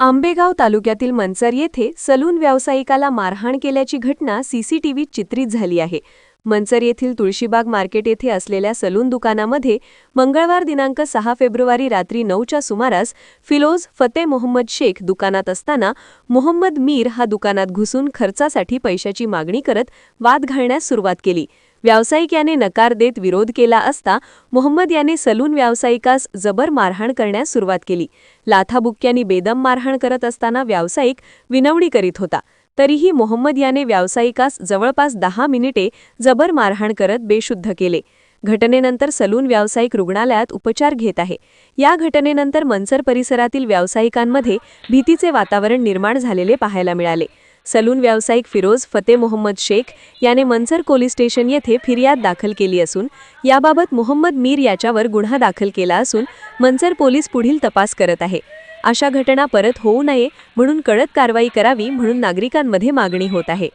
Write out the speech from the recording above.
आंबेगाव तालुक्यातील मनसर येथे सलून व्यावसायिकाला मारहाण केल्याची घटना सीसीटीव्हीत चित्रित झाली आहे. मनसर येथील तुळशीबाग मार्केट येथे असलेल्या सलून दुकानामध्ये मंगळवार दिनांक सहा फेब्रुवारी रात्री नऊच्या सुमारास फिलोज फते मोहम्मद शेख दुकानात असताना मोहम्मद मीर हा दुकानात घुसून खर्चासाठी पैशाची मागणी करत वाद घालण्यास सुरुवात केली. व्यावसायिक याने नकार देत विरोध केला असता मोहम्मद याने सलून व्यावसायिकास जबर मारहाण करण्यास सुरुवात केली. लाथाबुक्क्यांनी बेदम मारहाण करत असताना व्यावसायिक विनवणी करीत होता. तरीही मोहम्मद याने व्यावसायिकास जवळपास दहा मिनिटे जबर मारहाण करत बेशुद्ध केले. घटनेनंतर सलून व्यावसायिक रुग्णालयात उपचार घेत आहे. या घटनेनंतर मनसर परिसरातील व्यावसायिकांमध्ये भीतीचे वातावरण निर्माण झालेले पाहायला मिळाले. सलून व्यावसायिक फिरोज फते मोहम्मद शेख याने मनसर पोलीस स्टेशन येथे फिर्याद दाखल केली असून याबाबत मोहम्मद मीर याच्यावर गुन्हा दाखल केला असून मनसर पोलीस पुढील तपास करत आहे. अशा घटना परत होऊ नये म्हणून कडक कारवाई करावी म्हणून नागरिकांमध्ये मागणी होत आहे.